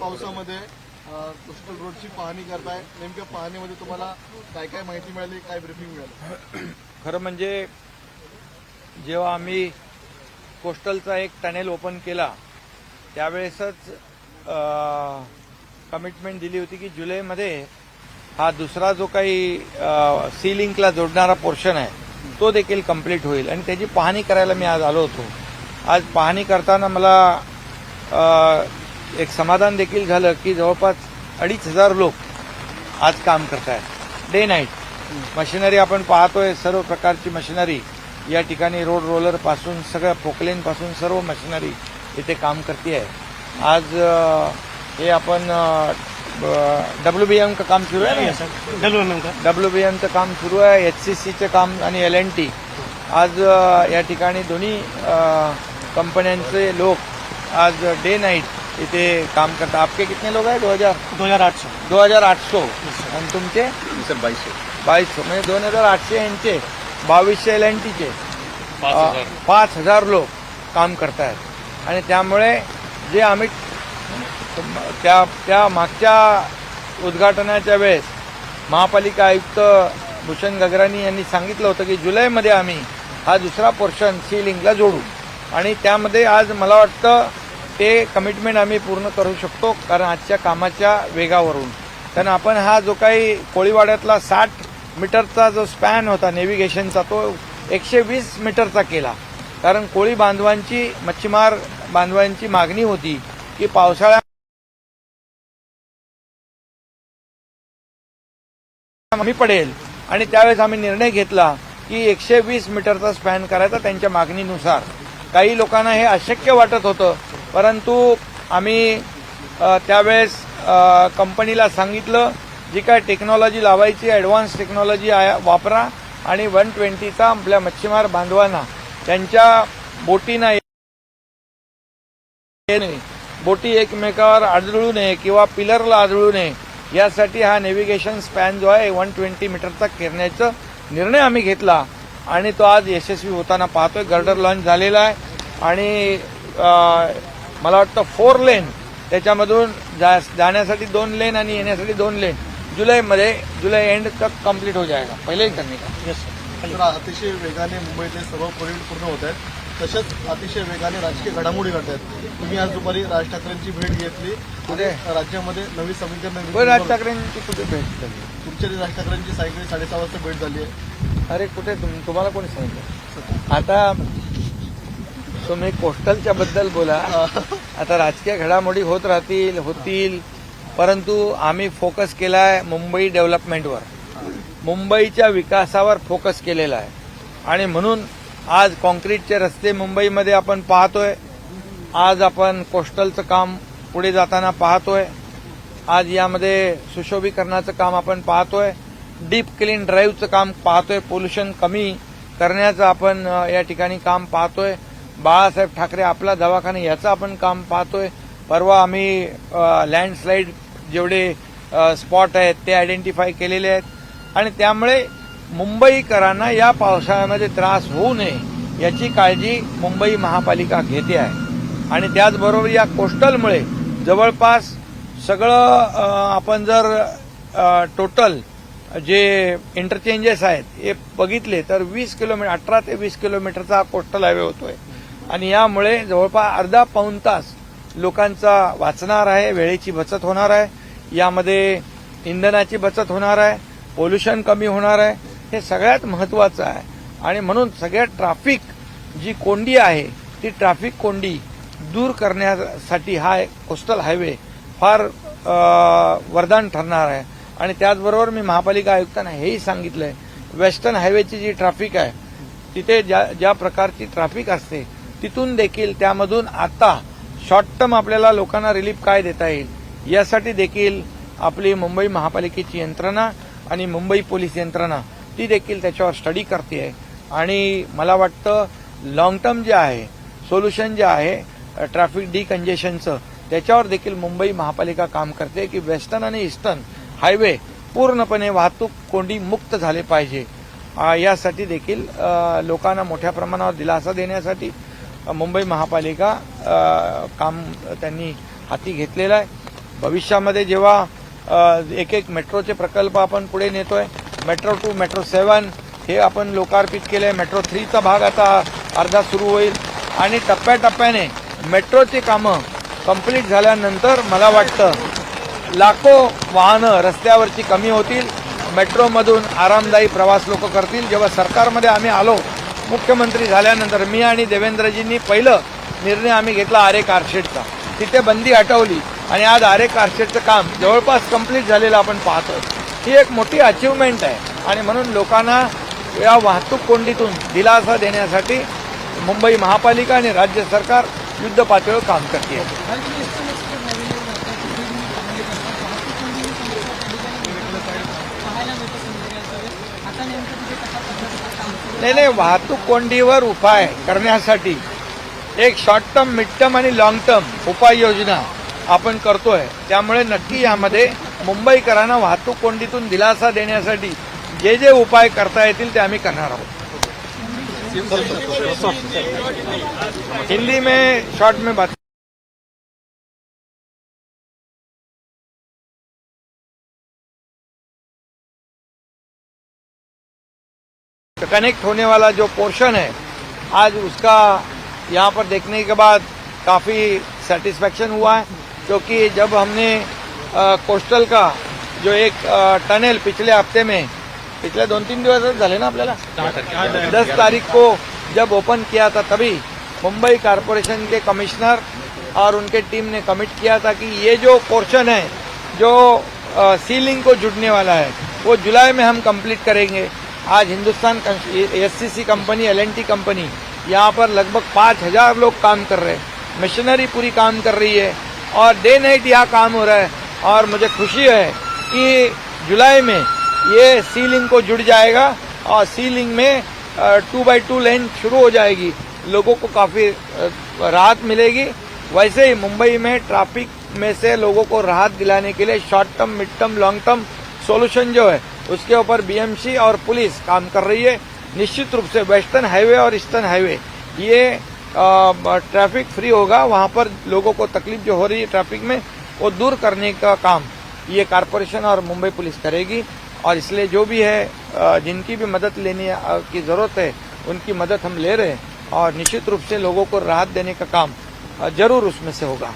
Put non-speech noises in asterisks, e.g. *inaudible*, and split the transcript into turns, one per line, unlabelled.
पावसामध्ये कोस्टल रोडची पाहणी करताय. नेमक्या पाहणीमध्ये तुम्हाला काय काय माहिती मिळाली काय ब्रिफिंग मिळाली? *clears throat*
खरं म्हणजे जेव्हा आम्ही कोस्टलचा एक टनेल ओपन केला त्यावेळेसच कमिटमेंट दिली होती की जुलैमध्ये हा दुसरा जो काही सी लिंकला जोडणारा पोर्शन आहे तो देखील कंप्लीट होईल. आणि त्याची पाहणी करायला मी आज आलो होतो. आज पाहणी करताना मला एक समाधान देखील झालं की जवळपास अडीच हजार लोक आज काम करत आहेत डे नाईट मशिनरी आपण पाहतोय सर्व प्रकारची मशिनरी. या ठिकाणी रोड रोलरपासून सगळ्या पोकलेन पासून सर्व मशिनरी इथे काम करते आहे आज हे आपण डब्ल्यू बी एम का काम सुरू आहे डब्ल्यू बी एमचं काम सुरू आहे एच सी सीचं काम आणि एल एन टी आज या ठिकाणी दोन्ही कंपन्यांचे लोक आज डे नाईट इथे काम करतात आपके कितने लोग हैं? दो हजार?
दो हजार आठ सौ
दो हजार आठ सौ आणि तुमचे?
बाईसशे
बावीसशे. म्हणजे दोन हजार आठशे यांचे. बावीसशे एल एन टीचे पाच हजार लोक काम करतायत. आणि त्यामुळे जे आम्ही त्या त्या मागच्या उद्घाटनाच्या वेळेस महापालिका आयुक्त भूषण गगरानी यांनी सांगितलं होतं की जुलैमध्ये आम्ही हा दुसरा पोर्शन सी लिंकला जोडू. आणि त्यामध्ये आज मला वाटतं ते कमिटमेंट आम्ही पूर्ण करू शकतो कारण आजच्या कामाच्या वेगावरून. कारण आपण हा जो काही कोळीवाड्यातला साठ मीटरचा जो स्पॅन होता नेव्हिगेशनचा तो एकशे वीस मीटरचा केला. कारण कोळी बांधवांची मच्छीमार बांधवांची मागणी होती की पावसाळ्या कमी पडेल. आणि त्यावेळेस आम्ही निर्णय घेतला की एकशे वीस मीटरचा स्पॅन करायचा त्यांच्या मागणीनुसार. काही लोकांना हे अशक्य वाटत होतं परंतु आम्ही त्यावेळेस कंपनीला सांगितलं जी काय टेक्नॉलॉजी लावायची ॲडव्हान्स टेक्नॉलॉजी वापरा आणि वन ट्वेंटीचा आपल्या मच्छीमार बांधवांना त्यांच्या बोटीना बोटी एकमेकावर आदळू नये किंवा पिलरला आदळू नये यासाठी हा नेव्हिगेशन स्पॅन जो आहे वन ट्वेंटी मीटरचा करण्याचा निर्णय आम्ही घेतला. आणि तो आज यशस्वी होताना पाहतोय. गर्डर लॉन्च झालेला आहे. आणि मला वाटतं फोर लेन. त्याच्यामधून जा- जाण्यासाठी दोन लेन आणि येण्यासाठी दोन लेन. जुलैमध्ये जुलै एंड तक कंप्लीट हो जाएगा पहिले ही करणे का?
यस
तर अतिशय वेगाने मुंबईतले सर्व प्रोजेक्ट पूर्ण होत आहेत. तसेच अतिशय वेगाने राजकीय घडामोडी घडत आहेत. तुम्ही आज दुपारी राज ठाकरेंची भेट घेतली.
कुठे?
राज्यामध्ये नवी समीकरण
राज ठाकरेंची कुठे भेट झाली?
तुमच्या राज ठाकरेंची सायकली साडेसहा वाजता भेट झाली आहे.
अरे कुठे? तुम तुम्हाला कोणी सांगितलं? आता तुम्ही कोस्टलच्या बद्दल बोला. आता राजकीय घडामोडी होत राहतील होतील. परंतु आम्ही फोकस केलाय मुंबई डेव्हलपमेंटवर मुंबईच्या विकासावर फोकस केलेला आहे. आणि म्हणून आज कॉन्क्रीटचे रस्ते मुंबईमध्ये आपण पाहतोय. आज आपण कोस्टलचं काम पुढे जाताना पाहतोय. आज यामध्ये सुशोभीकरणाचं काम आपण पाहतोय. डीप क्लीन ड्राईव्हचं काम पाहतोय. पोल्युशन कमी करण्याचं आपण या ठिकाणी काम पाहतोय. बाळासाहेब ठाकरे आपला दवाखाना याचं आपण काम पाहतोय. परवा आम्ही लँडस्लाईड जेवढे स्पॉट आहेत ते आयडेंटिफाय केलेले आहेत. आणि त्यामुळे मुंबईकरांना या पावसाळ्यामध्ये त्रास होऊ नये याची काळजी मुंबई महापालिका घेते आहे. आणि त्याचबरोबर या कोस्टलमुळे जवळपास सगळं आपण जर टोटल जे इंटरचेंजेस आहेत हे बघितले तर वीस किलोमीटर अठरा ते वीस किलोमीटरचा हा कोस्टल हायवे होतोय. आणि यामुळे जवळपास अर्धा पाऊण तास लोकांचा वाचणार आहे वेळेची बचत होणार आहे. यामध्ये इंधनाची बचत होणार आहे पोल्युशन कमी होणार आहे. हे सगळ्यात महत्वाचं आहे. आणि म्हणून सगळ्यात ट्रॅफिक जी कोंडी आहे ती ट्रॅफिक कोंडी दूर करण्यासाठी हा कोस्टल हायवे फार वरदान ठरणार आहे. आणि त्याचबरोबर मी महापालिका आयुक्तांना हेही सांगितलंय वेस्टर्न हायवेची जी ट्रॅफिक आहे तिथे ज्या ज्या प्रकारची ट्रॅफिक असते तिथून देखील त्यामधून आता शॉर्ट टर्म आपल्याला लोकांना रिलीफ काय देता येईल यासाठी देखील आपली मुंबई महापालिकेची यंत्रणा आणि मुंबई पोलीस यंत्रणा ती देखील त्याच्यावर स्टडी करते. आहे आणि मला वाटतं लॉंग टर्म जे आहे सोल्युशन जे आहे ट्रॅफिक डिकंजेशनचं त्याच्यावर देखील मुंबई महापालिका काम करते की वेस्टर्न आणि ईस्टर्न हायवे पूर्णपणे वाहतूक कोंडी मुक्त झाले पाहिजे. यासाठी देखील लोकांना मोठ्या प्रमाणावर दिलासा देण्यासाठी मुंबई महापालिका काम त्यांनी हाती घेतलेलं आहे. भविष्यामध्ये जेव्हा एक एक मेट्रोचे प्रकल्प आपण पुढे नेतोय मेट्रो टू मेट्रो सेवन हे आपण लोकार्पित केले मेट्रो थ्रीचा भाग आता अर्धा सुरू होईल. आणि टप्प्याटप्प्याने मेट्रोची कामं कंप्लीट झाल्यानंतर मला वाटतं लाखो वाहनं रस्त्यावरची कमी होतील. मेट्रोमधून आरामदायी प्रवास लोक करतील. जेव्हा सरकारमध्ये आम्ही आलो मुख्यमंत्री झाल्यानंतर मी आणि देवेंद्रजींनी पहिलं निर्णय आम्ही घेतला आरे कारशेडचा. तिथे बंदी हटवली आणि आज आरे कारशेडचं काम जवळपास कंप्लीट झालेलं आपण पाहतो ही एक मोठी अचिव्हमेंट आहे. आणि म्हणून लोकांना या वाहतूक कोंडीतून दिलासा देण्यासाठी मुंबई महापालिका आणि राज्य सरकार युद्ध पातळीवर काम करते. नाही नाही वाहतूक कोंडीवर उपाय करण्यासाठी एक शॉर्ट टर्म मिड टर्म आणि लॉंग टर्म उपाययोजना आपण करतोय. त्यामुळे नक्की यामध्ये मुंबईकरांना वाहतूक कोंडीतून दिलासा देण्यासाठी जे जे उपाय करता येतील ते आम्ही करणार आहोत. हिंदी में शॉर्ट में बात कनेक्ट होने वाला जो पोर्शन है, आज उसका यहाँ पर देखने के बाद काफ़ी सेटिस्फेक्शन हुआ है, क्योंकि जब हमने कोस्टल का जो एक टनल पिछले हफ़्ते में, पिछले दोन तीन दिवस झाले ना आपल्याला? दस तारीख को जब ओपन किया था तभी मुंबई कारपोरेशन के कमिश्नर और उनके टीम ने कमिट किया था कि ये जो पोर्शन है, जो सीलिंग को जुड़ने वाला है, वो जुलाई में हम कंप्लीट करेंगे। आज Hindustan SCC company LNT company, यहाँ पर लगभग पाँच हज़ार लोग काम कर रहे हैं। मशीनरी पूरी काम कर रही है और डे नाइट यहाँ काम हो रहा है और मुझे खुशी है कि जुलाई में ये सीलिंग को जुड़ जाएगा और सीलिंग में टू बाई टू लेन शुरू हो जाएगी। लोगों को काफ़ी राहत मिलेगी। वैसे ही मुंबई में ट्रैफ़िक में से लोगों को राहत दिलाने के लिए short term mid term long term solution जो है उसके ऊपर बीएमसी और पुलिस काम कर रही है। निश्चित रूप से वेस्टर्न हाईवे और ईस्टर्न हाईवे। ये ट्रैफ़िक फ्री होगा। वहाँ पर लोगों को तकलीफ़ जो हो रही है ट्रैफ़िक में, वो दूर करने का काम ये कारपोरेशन और मुंबई पुलिस करेगी। और इसलिए जो भी है जिनकी भी मदद लेने की ज़रूरत है, उनकी मदद हम ले रहे हैं। और निश्चित रूप से लोगों को राहत देने का काम ज़रूर उसमें से होगा।